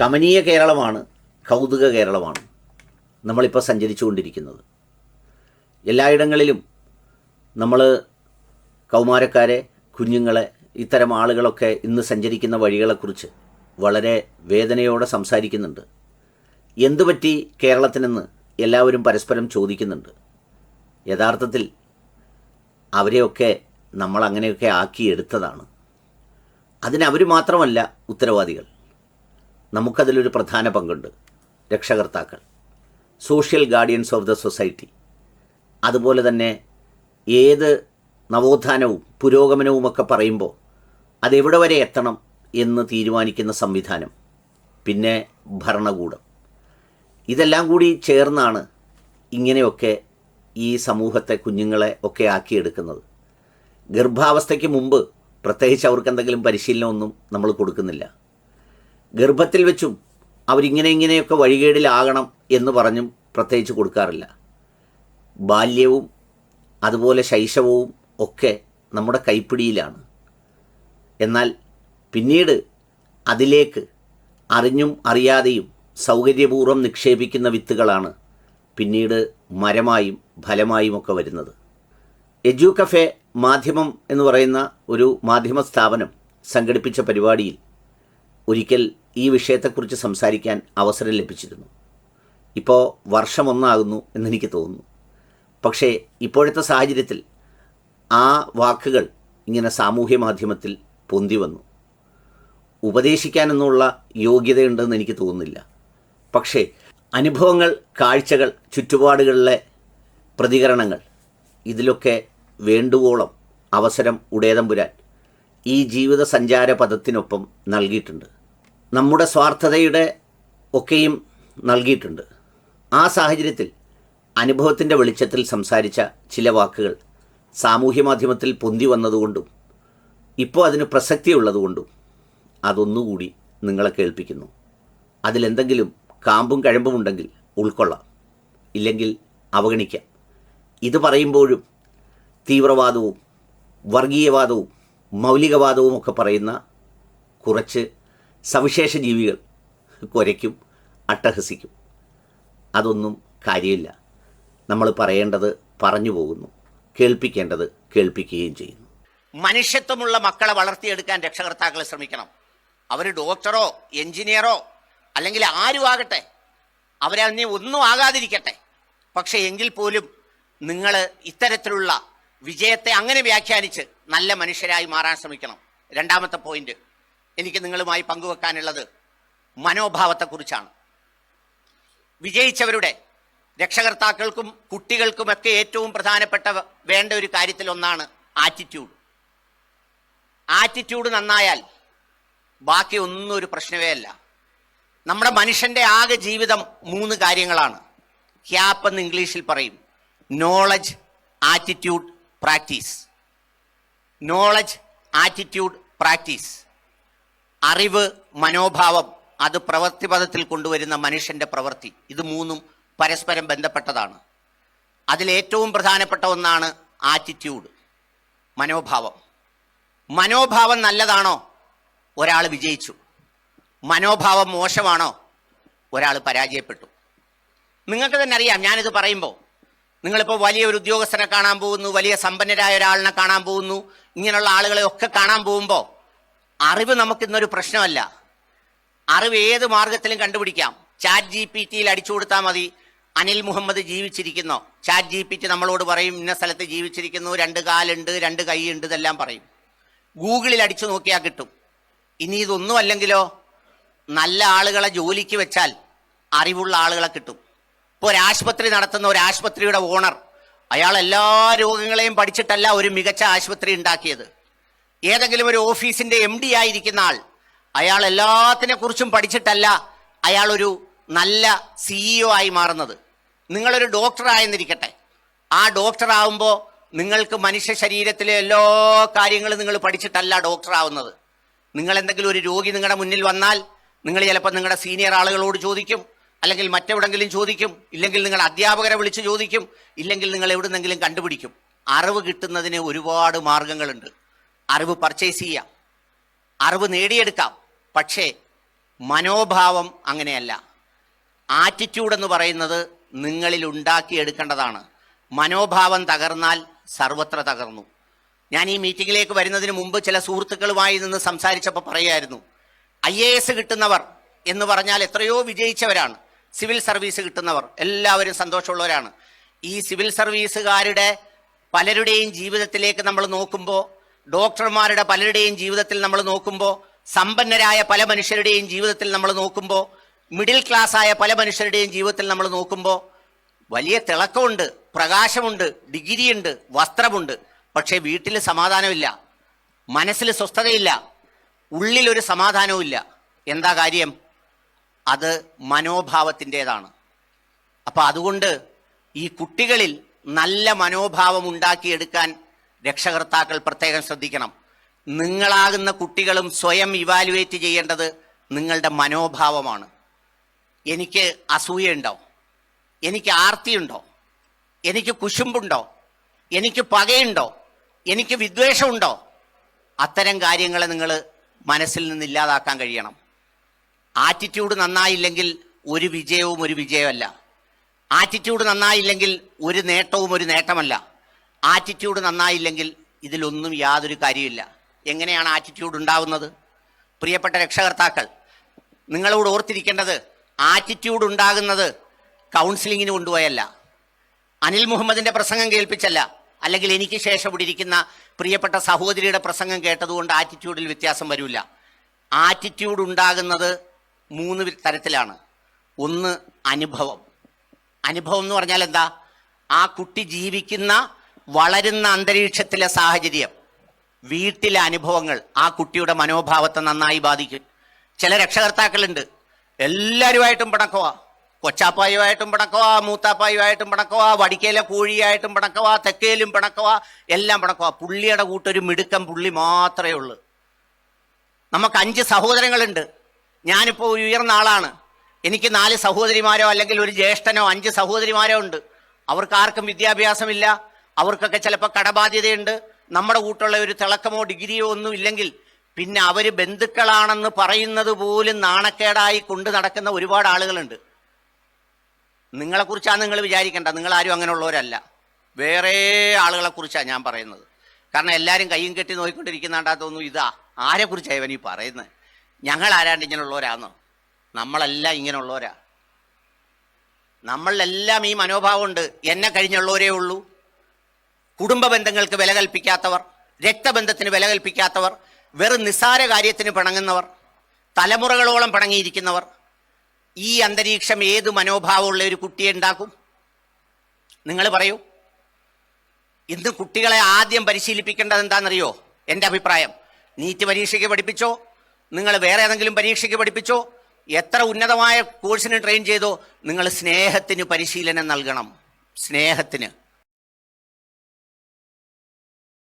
കമനീയ കേരളമാണ് കൗതുക കേരളമാണ്. നമ്മളിപ്പോൾ സഞ്ചരിച്ചുകൊണ്ടിരിക്കുന്നത്. എല്ലായിടങ്ങളിലും നമ്മൾ കൗമാരക്കാരെ കുഞ്ഞുങ്ങളെ ഇത്തരം ആളുകളൊക്കെ ഇന്ന് സഞ്ചരിക്കുന്ന വഴികളെക്കുറിച്ച് വളരെ വേദനയോടെ സംസാരിക്കുന്നുണ്ട്. എന്തുപറ്റി കേരളത്തിനെന്ന് എല്ലാവരും പരസ്പരം ചോദിക്കുന്നുണ്ട്. യഥാർത്ഥത്തിൽ അവരെയൊക്കെ നമ്മൾ അങ്ങനെയൊക്കെ ആക്കിയെടുത്തതാണ്. അതിനവർ മാത്രമല്ല ഉത്തരവാദികൾ. നമുക്കതിലൊരു പ്രധാന പങ്കുണ്ട്. രക്ഷകർത്താക്കൾ. Social guardians of the society. അതുപോലെ തന്നെ ഏത് നവോത്ഥാനവും പുരോഗമനവുമൊക്കെ പറയുമ്പോൾ അതെവിടെ വരെ എത്തണം എന്ന് തീരുമാനിക്കുന്ന സംവിധാനം. പിന്നെ ഭരണകൂടം. ഇതെല്ലാം കൂടി ചേർന്നാണ് ഇങ്ങനെയൊക്കെ ഈ സമൂഹത്തെ കുഞ്ഞുങ്ങളെ ഒക്കെ ആക്കിയെടുക്കുന്നത്. ഗർഭാവസ്ഥയ്ക്ക് മുമ്പ് പ്രത്യേകിച്ച് അവർക്ക് എന്തെങ്കിലും പരിശീലനമൊന്നും നമ്മൾ കൊടുക്കുന്നില്ല. ഗർഭത്തിൽ വെച്ചും അവരിങ്ങനെ ഇങ്ങനെയൊക്കെ വഴികേടിലാകണം എന്ന് പറഞ്ഞും പ്രത്യേകിച്ച് കൊടുക്കാറില്ല. ബാല്യവും അതുപോലെ ശൈശവവും ഒക്കെ നമ്മുടെ കൈപ്പിടിയിലാണ്. എന്നാൽ പിന്നീട് അതിലേക്ക് അറിഞ്ഞും അറിയാതെയും സൗകര്യപൂർവം നിക്ഷേപിക്കുന്ന വിത്തുകളാണ് പിന്നീട് മരമായും ഫലമായും ഒക്കെ വരുന്നത്. എജു കഫേ മാധ്യമം എന്ന് പറയുന്ന ഒരു മാധ്യമ സ്ഥാപനം സംഘടിപ്പിച്ച പരിപാടിയിൽ ഒരിക്കൽ ഈ വിഷയത്തെക്കുറിച്ച് സംസാരിക്കാൻ അവസരം ലഭിച്ചിരുന്നു. ഇപ്പോൾ വർഷം ഒന്നാകുന്നു എന്നെനിക്ക് തോന്നുന്നു. പക്ഷേ ഇപ്പോഴത്തെ സാഹചര്യത്തിൽ ആ വാക്കുകൾ ഇങ്ങനെ സാമൂഹ്യ മാധ്യമത്തിൽ പൊന്തി വന്നു. ഉപദേശിക്കാനെന്നുള്ള യോഗ്യതയുണ്ടെന്ന് എനിക്ക് തോന്നുന്നില്ല. പക്ഷേ അനുഭവങ്ങൾ കാഴ്ചകൾ ചുറ്റുപാടുകളിലെ പ്രതികരണങ്ങൾ ഇതിലൊക്കെ വേണ്ടുവോളം അവസരം ഉടേതമ്പുരാൻ ഈ ജീവിത സഞ്ചാര പദത്തിനൊപ്പം നൽകിയിട്ടുണ്ട്. നമ്മുടെ സ്വാർത്ഥതയുടെ ഒക്കെയും നൽകിയിട്ടുണ്ട്. ആ സാഹചര്യത്തിൽ അനുഭവത്തിന്റെ വെളിച്ചത്തിൽ സംസാരിച്ച ചില വാക്കുകൾ സാമൂഹ്യ മാധ്യമത്തിൽ പൊന്തി വന്നതുകൊണ്ടും ഇപ്പോൾ അതിന് പ്രസക്തിയുള്ളതുകൊണ്ടും അതൊന്നുകൂടി നിങ്ങളെ കേൾപ്പിക്കുന്നു. അതിലെന്തെങ്കിലും കാമ്പും കഴമ്പും ഉണ്ടെങ്കിൽ ഉൾക്കൊള്ളാം. ഇല്ലെങ്കിൽ അവഗണിക്കാം. ഇത് പറയുമ്പോഴും തീവ്രവാദവും വർഗീയവാദവും മൗലികവാദവും ഒക്കെ പറയുന്ന കുറച്ച് സവിശേഷ ജീവികൾ കുരയ്ക്കും അട്ടഹസിക്കും. അതൊന്നും കാര്യമില്ല. നമ്മൾ പറയേണ്ടത് പറഞ്ഞു പോകുന്നു കേൾപ്പിക്കേണ്ടത് കേൾപ്പിക്കുകയും ചെയ്യുന്നു. മനുഷ്യത്വമുള്ള മക്കളെ വളർത്തിയെടുക്കാൻ രക്ഷകർത്താക്കൾ ശ്രമിക്കണം. അവർ ഡോക്ടറോ എഞ്ചിനീയറോ അല്ലെങ്കിൽ ആരും ആകട്ടെ. അവരതിനെ ഒന്നും ആകാതിരിക്കട്ടെ. പക്ഷേ എങ്കിൽ പോലും നിങ്ങൾ ഇത്തരത്തിലുള്ള വിജയത്തെ അങ്ങനെ വ്യാഖ്യാനിച്ച് നല്ല മനുഷ്യരായി മാറാൻ ശ്രമിക്കണം. രണ്ടാമത്തെ പോയിന്റ്. എനിക്ക് നിങ്ങളുമായി പങ്കുവെക്കാനുള്ളത് മനോഭാവത്തെക്കുറിച്ചാണ്. വിജയിച്ചവരുടെ രക്ഷകർത്താക്കൾക്കും കുട്ടികൾക്കുമൊക്കെ ഏറ്റവും പ്രധാനപ്പെട്ട വേണ്ട ഒരു കാര്യത്തിൽ ഒന്നാണ് ആറ്റിറ്റ്യൂഡ്. ആറ്റിറ്റ്യൂഡ് നന്നായാൽ ബാക്കി ഒന്നും ഒരു പ്രശ്നമേ അല്ല. നമ്മുടെ മനുഷ്യന്റെ ആകെ ജീവിതം മൂന്ന് കാര്യങ്ങളാണ്. ക്യാപ്പ് എന്ന് ഇംഗ്ലീഷിൽ പറയും. Knowledge attitude practice knowledge attitude practice അറിവ് മനോഭാവം അത് പ്രവൃത്തിപഥത്തിൽ കൊണ്ടുവരുന്ന മനുഷ്യന്റെ പ്രവൃത്തി. ഇത് മൂന്നും പരസ്പരം ബന്ധപ്പെട്ടതാണ്. അതിലേറ്റവും പ്രധാനപ്പെട്ട ഒന്നാണ് ആറ്റിറ്റ്യൂഡ് മനോഭാവം. മനോഭാവം നല്ലതാണോ? ഒരാൾ വിജയിച്ചു. മനോഭാവം മോശമാണോ? ഒരാൾ പരാജയപ്പെട്ടു. നിങ്ങൾക്ക് തന്നെ അറിയാം ഞാനിത് പറയുമ്പോൾ നിങ്ങളിപ്പോൾ വലിയ ഒരു ഉദ്യോഗസ്ഥനെ കാണാൻ പോകുന്നു വലിയ സമ്പന്നരായ ഒരാളിനെ കാണാൻ പോകുന്നു ഇങ്ങനെയുള്ള ആളുകളെ ഒക്കെ കാണാൻ പോകുമ്പോൾ അറിവ് നമുക്ക് ഇന്നൊരു പ്രശ്നമല്ല. അറിവ് ഏത് മാർഗത്തിലും കണ്ടുപിടിക്കാം. ചാറ്റ് ജി പി ടിയിൽ അടിച്ചു കൊടുത്താൽ മതി. അനിൽ മുഹമ്മദ് ജീവിച്ചിരിക്കുന്നോ. ചാറ്റ് ജി പി ടി നമ്മളോട് പറയും ഇന്ന സ്ഥലത്ത് ജീവിച്ചിരിക്കുന്നു. രണ്ട് കാലുണ്ട് രണ്ട് കൈയുണ്ട് ഇതെല്ലാം പറയും. ഗൂഗിളിൽ അടിച്ചു നോക്കിയാൽ കിട്ടും. ഇനി ഇതൊന്നും അല്ലെങ്കിലോ? നല്ല ആളുകളെ ജോലിക്ക് വെച്ചാൽ അറിവുള്ള ആളുകളെ കിട്ടും. ഇപ്പോൾ ഒരാശുപത്രി നടത്തുന്ന ഒരു ആശുപത്രിയുടെ ഓണർ അയാൾ എല്ലാ രോഗങ്ങളെയും പഠിച്ചിട്ടല്ല ഒരു മികച്ച ആശുപത്രി ഉണ്ടാക്കിയത്. ഏതെങ്കിലും ഒരു ഓഫീസിന്റെ എം ഡി ആയിരിക്കുന്ന ആൾ അയാൾ എല്ലാത്തിനെ കുറിച്ചും പഠിച്ചിട്ടല്ല അയാൾ ഒരു നല്ല സിഇഒ ആയി മാറുന്നത്. നിങ്ങളൊരു ഡോക്ടർ ആയെന്നിരിക്കട്ടെ. ആ ഡോക്ടർ ആവുമ്പോൾ നിങ്ങൾക്ക് മനുഷ്യ ശരീരത്തിലെ എല്ലാ കാര്യങ്ങളും നിങ്ങൾ പഠിച്ചിട്ടല്ല ഡോക്ടർ ആവുന്നത്. നിങ്ങൾ എന്തെങ്കിലും ഒരു രോഗി നിങ്ങളുടെ മുന്നിൽ വന്നാൽ നിങ്ങൾ ചിലപ്പോൾ നിങ്ങളുടെ സീനിയർ ആളുകളോട് ചോദിക്കും അല്ലെങ്കിൽ മറ്റെവിടെങ്കിലും ചോദിക്കും ഇല്ലെങ്കിൽ നിങ്ങൾ അധ്യാപകരെ വിളിച്ച് ചോദിക്കും ഇല്ലെങ്കിൽ നിങ്ങൾ എവിടുന്നെങ്കിലും കണ്ടുപിടിക്കും. അറിവ് കിട്ടുന്നതിന് ഒരുപാട് മാർഗങ്ങളുണ്ട്. അറിവ് പർച്ചേസ് ചെയ്യാം. അറിവ് നേടിയെടുക്കാം. പക്ഷേ മനോഭാവം അങ്ങനെയല്ല. ആറ്റിറ്റ്യൂഡ് എന്ന് പറയുന്നത് നിങ്ങളിൽ ഉണ്ടാക്കിയെടുക്കേണ്ടതാണ്. മനോഭാവം തകർന്നാൽ സർവത്ര തകർന്നു. ഞാൻ ഈ മീറ്റിംഗിലേക്ക് വരുന്നതിന് മുമ്പ് ചില സുഹൃത്തുക്കളുമായി നിന്ന് സംസാരിച്ചപ്പോൾ പറയായിരുന്നു ഐ എ എസ് കിട്ടുന്നവർ എന്ന് പറഞ്ഞാൽ എത്രയോ വിജയിച്ചവരാണ്. സിവിൽ സർവീസ് കിട്ടുന്നവർ എല്ലാവരും സന്തോഷമുള്ളവരാണ്. ഈ സിവിൽ സർവീസുകാരുടെ പലരുടെയും ജീവിതത്തിലേക്ക് നമ്മൾ നോക്കുമ്പോൾ ഡോക്ടർമാരുടെ പലരുടെയും ജീവിതത്തിൽ നമ്മൾ നോക്കുമ്പോൾ സമ്പന്നരായ പല മനുഷ്യരുടെയും ജീവിതത്തിൽ നമ്മൾ നോക്കുമ്പോൾ മിഡിൽ ക്ലാസ് ആയ പല മനുഷ്യരുടെയും ജീവിതത്തിൽ നമ്മൾ നോക്കുമ്പോൾ വലിയ തിളക്കമുണ്ട് പ്രകാശമുണ്ട് ഡിഗ്രിയുണ്ട് വസ്ത്രമുണ്ട്. പക്ഷേ വീട്ടിൽ സമാധാനമില്ല മനസ്സിൽ സ്വസ്ഥതയില്ല ഉള്ളിലൊരു സമാധാനവുമില്ല. എന്താ കാര്യം? അത് മനോഭാവത്തിന്റെതാണ്. അപ്പം അതുകൊണ്ട് ഈ കുട്ടികളിൽ നല്ല മനോഭാവം ഉണ്ടാക്കിയെടുക്കാൻ രക്ഷകർത്താക്കൾ പ്രത്യേകം ശ്രദ്ധിക്കണം. നിങ്ങളാകുന്ന കുട്ടികളും സ്വയം ഇവാലുവേറ്റ് ചെയ്യേണ്ടത് നിങ്ങളുടെ മനോഭാവമാണ്. എനിക്ക് അസൂയുണ്ടോ എനിക്ക് ആർത്തിയുണ്ടോ? എനിക്ക് കുശുമ്പുണ്ടോ? എനിക്ക് പകയുണ്ടോ? എനിക്ക് വിദ്വേഷമുണ്ടോ? അത്തരം കാര്യങ്ങളെ നിങ്ങൾ മനസ്സിൽ നിന്ന് ഇല്ലാതാക്കാൻ കഴിയണം. ആറ്റിറ്റ്യൂഡ് നന്നായില്ലെങ്കിൽ ഒരു വിജയവും ഒരു വിജയമല്ല. ആറ്റിറ്റ്യൂഡ് നന്നായില്ലെങ്കിൽ ഒരു നേട്ടവും ഒരു നേട്ടമല്ല. ആറ്റിറ്റ്യൂഡ് നന്നായില്ലെങ്കിൽ ഇതിലൊന്നും യാതൊരു കാര്യമില്ല എങ്ങനെയാണ് ആറ്റിറ്റ്യൂഡ് ഉണ്ടാവുന്നത്? പ്രിയപ്പെട്ട രക്ഷകർത്താക്കൾ നിങ്ങളോട് ഓർത്തിരിക്കേണ്ടത് ആറ്റിറ്റ്യൂഡ് ഉണ്ടാകുന്നത് കൗൺസിലിങ്ങിന് കൊണ്ടുപോയല്ല. അനിൽ മുഹമ്മദിന്റെ പ്രസംഗം കേൾപ്പിച്ചല്ല. അല്ലെങ്കിൽ എനിക്ക് ശേഷം ഇരിക്കുന്ന പ്രിയപ്പെട്ട സഹോദരിയുടെ പ്രസംഗം കേട്ടതുകൊണ്ട് ആറ്റിറ്റ്യൂഡിൽ വ്യത്യാസം വരില്ല ആറ്റിറ്റ്യൂഡ് ഉണ്ടാകുന്നത് മൂന്ന് തരത്തിലാണ്. ഒന്ന് അനുഭവം. അനുഭവം എന്ന് പറഞ്ഞാൽ എന്താ? ആ കുട്ടി ജീവിക്കുന്ന വളരുന്ന അന്തരീക്ഷത്തിലെ സാഹചര്യം വീട്ടിലെ അനുഭവങ്ങൾ ആ കുട്ടിയുടെ മനോഭാവത്തെ നന്നായി ബാധിക്കും. ചില രക്ഷകർത്താക്കളുണ്ട് എല്ലാവരുമായിട്ടും പിണക്കവാ. കൊച്ചാപ്പായുമായിട്ടും പിണക്കവാ മൂത്താപ്പായുമായിട്ടും പിണക്കവാ വടിക്കയിലെ കോഴിയായിട്ടും പിണക്കവാ തെക്കയിലും പിണക്കവാ എല്ലാം പിണക്കവാ. പുള്ളിയുടെ കൂട്ടൊരു മിടുക്കം പുള്ളി മാത്രമേ ഉള്ളൂ. നമുക്ക് അഞ്ച് സഹോദരങ്ങളുണ്ട്. ഞാനിപ്പോൾ ഒരു ഉയർന്ന ആളാണ്. എനിക്ക് നാല് സഹോദരിമാരോ അല്ലെങ്കിൽ ഒരു ജ്യേഷ്ഠനോ അഞ്ച് സഹോദരിമാരോ ഉണ്ട്. അവർക്ക് ആർക്കും വിദ്യാഭ്യാസമില്ല. അവർക്കൊക്കെ ചിലപ്പോൾ കടബാധ്യതയുണ്ട്. നമ്മുടെ കൂട്ടുള്ള ഒരു തിളക്കമോ ഡിഗ്രിയോ ഒന്നും ഇല്ലെങ്കിൽ പിന്നെ അവർ ബന്ധുക്കളാണെന്ന് പറയുന്നത് പോലും നാണക്കേടായി കൊണ്ടു നടക്കുന്ന ഒരുപാട് ആളുകളുണ്ട്. നിങ്ങളെക്കുറിച്ചാണ് നിങ്ങൾ വിചാരിക്കേണ്ട. നിങ്ങൾ ആരും അങ്ങനെയുള്ളവരല്ല. വേറെ ആളുകളെ കുറിച്ചാണ് ഞാൻ പറയുന്നത്. കാരണം എല്ലാവരും കൈയും കെട്ടി നോക്കിക്കൊണ്ടിരിക്കുന്നാണ്ടാ ഇതാ. ആരെക്കുറിച്ചാണ് ഇവൻ ഈ പറയുന്നത് ഞങ്ങൾ ആരാണ്ട് ഇങ്ങനെയുള്ളവരാന്നോ? നമ്മളെല്ലാം ഇങ്ങനെയുള്ളവരാ. നമ്മളിലെല്ലാം ഈ മനോഭാവമുണ്ട്. എന്നെ കഴിഞ്ഞുള്ളവരേ ഉള്ളൂ. കുടുംബ ബന്ധങ്ങൾക്ക് വില കൽപ്പിക്കാത്തവർ രക്തബന്ധത്തിന് വില കൽപ്പിക്കാത്തവർ വെറും നിസ്സാര കാര്യത്തിന് പിണങ്ങുന്നവർ തലമുറകളോളം പിണങ്ങിയിരിക്കുന്നവർ ഈ അന്തരീക്ഷം ഏത് മനോഭാവമുള്ള ഒരു കുട്ടിയെ ഉണ്ടാക്കും? നിങ്ങൾ പറയൂ. ഇന്ന് കുട്ടികളെ ആദ്യം പരിശീലിപ്പിക്കേണ്ടത് എന്താണെന്നറിയോ? എന്റെ അഭിപ്രായം. നീറ്റ് പരീക്ഷയ്ക്ക് പഠിപ്പിച്ചോ? നിങ്ങൾ വേറെ ഏതെങ്കിലും പരീക്ഷയ്ക്ക് പഠിപ്പിച്ചോ? എത്ര ഉന്നതമായ കോഴ്സിന് ട്രെയിൻ ചെയ്തോ? നിങ്ങൾ സ്നേഹത്തിന് പരിശീലനം നൽകണം. സ്നേഹത്തിന്.